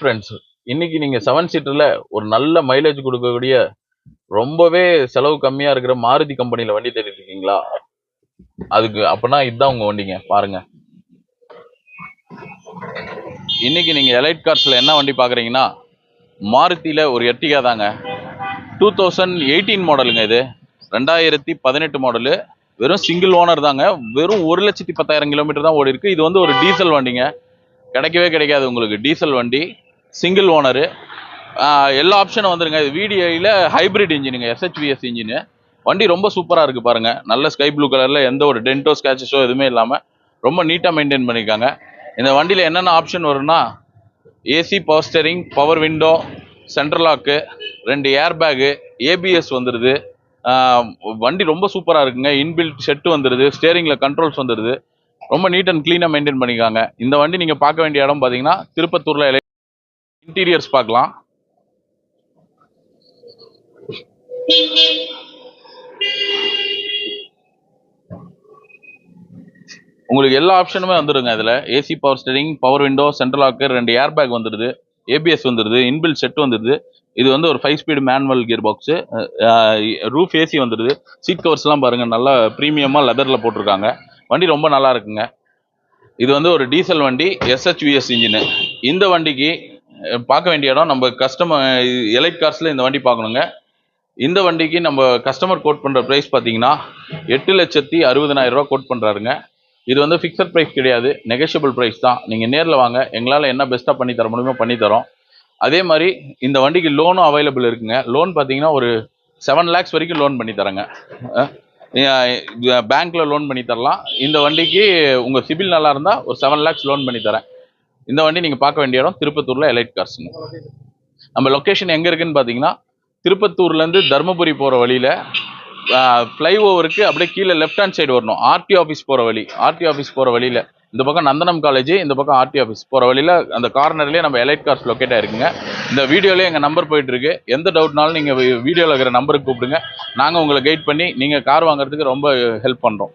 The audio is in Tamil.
ஃப்ரெண்ட்ஸ் இன்னைக்கு நீங்க செவன் சீட்டர்ல ஒரு நல்ல மைலேஜ் கொடுக்கக்கூடிய ரொம்பவே செலவு கம்மியா இருக்கிற மாருதி கம்பெனில வண்டி தேடிட்டு இருக்கீங்களா அதுக்கு அப்படின்னா இதுதான் உங்க வண்டிங்க. பாருங்க. இன்னைக்கு நீங்க எலைட் கார்ஸ்ல என்ன வண்டி பாக்குறீங்கன்னா மாருதியில ஒரு எட்டிகா தாங்க. டூ தௌசண்ட் எயிட்டீன் மாடலுங்க இது. ரெண்டாயிரத்தி பதினெட்டு மாடலு வெறும் சிங்கிள் ஓனர் தாங்க. வெறும் ஒரு லட்சத்தி பத்தாயிரம் கிலோமீட்டர் தான் ஓடி இருக்கு இது வந்து ஒரு டீசல் வண்டிங்க. கிடைக்கவே கிடைக்காது உங்களுக்கு. டீசல் வண்டி. சிங்கிள் ஓனரு எல்லா ஆப்ஷனும் வந்துருங்க. இது விடிஐயில் ஹைபிரிட் இன்ஜினுங்க எஸ்ஹெச்விஎஸ் இன்ஜினு வண்டி ரொம்ப சூப்பராக இருக்குது பாருங்கள் நல்ல ஸ்கை ப்ளூ கலரில் எந்த ஒரு டென்டோ ஸ்கேச்சஸோ எதுவுமே இல்லாமல் ரொம்ப நீட்டாக மெயின்டைன் பண்ணியிருக்காங்க. இந்த வண்டியில் என்னென்ன ஆப்ஷன் வரும்னா AC power steering power window central lock ரெண்டு ஏர் பேகு ஏபிஎஸ் வந்துடுது வண்டி ரொம்ப சூப்பராக இருக்குங்க. இன்பில்ட் செட்டு வந்துடுது ஸ்டேரிங்கில் கண்ட்ரோல்ஸ் வந்துடுது ரொம்ப நீட் அண்ட் க்ளீனாக மெயின்டைன் பண்ணிக்காங்க இந்த வண்டி நீங்கள் பார்க்க வேண்டிய இடம் பார்த்தீங்கன்னா திருப்பத்தூரில் இன்டீரியர்ஸ் பார்க்கலாம். உங்களுக்கு எல்லா ஆப்ஷனுமே வந்துடுங்க இதில். AC power steering power window central locker ரெண்டு ஏர் பேக் வந்துடுது ஏபிஎஸ் வந்துடுது இன்பில் செட் வந்துடுது இது வந்து ஒரு five speed manual gear box roof AC வந்துடுது சீட் கவர்ஸ்லாம் பாருங்கள் நல்லா ப்ரீமியமாக லெதரில் போட்டிருக்காங்க. வண்டி ரொம்ப நல்லா இருக்குங்க. இது வந்து ஒரு டீசல் வண்டி எஸ்ஹெச்விஎஸ் இன்ஜினு இந்த வண்டிக்கு பார்க்க வேண்டிய இடம். நம்ம கஸ்டமர் எலைட் கார்ஸில் இந்த வண்டி பார்க்கணுங்க. இந்த வண்டிக்கு நம்ம கஸ்டமர் கோட் பண்ணுற ப்ரைஸ் பார்த்தீங்கன்னா எட்டு லட்சத்தி அறுபதனாயிரம் ரூபா கோட் பண்ணுறாருங்க இது வந்து ஃபிக்ஸட் ப்ரைஸ் கிடையாது. நெகஷியபிள் ப்ரைஸ் தான். நீங்கள் நேரில் வாங்க. எங்களால் என்ன பெஸ்ட்டாக பண்ணி தர முடியுமோ பண்ணி தரோம். அதே மாதிரி இந்த வண்டிக்கு லோனும் அவைலபிள் இருக்குங்க. லோன் பார்த்தீங்கன்னா ஒரு செவன் லேக்ஸ் வரைக்கும் லோன் பண்ணி தரேங்க. பேங்க்கில் லோன் பண்ணி தரலாம். இந்த வண்டிக்கு உங்கள் சிபில் நல்லா இருந்தால் ஒரு செவன் லேக்ஸ் லோன் பண்ணி தரேன். இந்த வண்டி நீங்கள் பார்க்க வேண்டிய இடம் திருப்பத்தூரில் எலைட் கார்ஸுங்க நம்ம லொக்கேஷன் எங்கே இருக்குன்னு பார்த்தீங்கன்னா திருப்பத்தூர்லேருந்து தருமபுரி போகிற வழியில் ஃப்ளைஓவருக்கு அப்படியே கீழே லெஃப்ட் ஹேண்ட் சைடு வரணும். ஆர்டி ஆஃபீஸ் போகிற வழி. ஆர்டி ஆஃபீஸ் போகிற வழியில். இந்த பக்கம் நந்தனம் காலேஜ் இந்த பக்கம் ஆர்டி ஆஃபீஸ் போகிற வழியில் அந்த கார்னர்லேயே நம்ம எலைட் கார்ஸ் லொக்கேட் ஆயிருக்குங்க. இந்த வீடியோலேயே எங்கள் நம்பர் போயிட்டுருக்கு எந்த டவுட்னாலும் நீங்கள் வீடியோவில் இருக்கிற நம்பருக்கு கூப்பிடுங்க. நாங்கள் உங்களை கைட் பண்ணி நீங்கள் கார் வாங்குறதுக்கு ரொம்ப ஹெல்ப் பண்ணுறோம்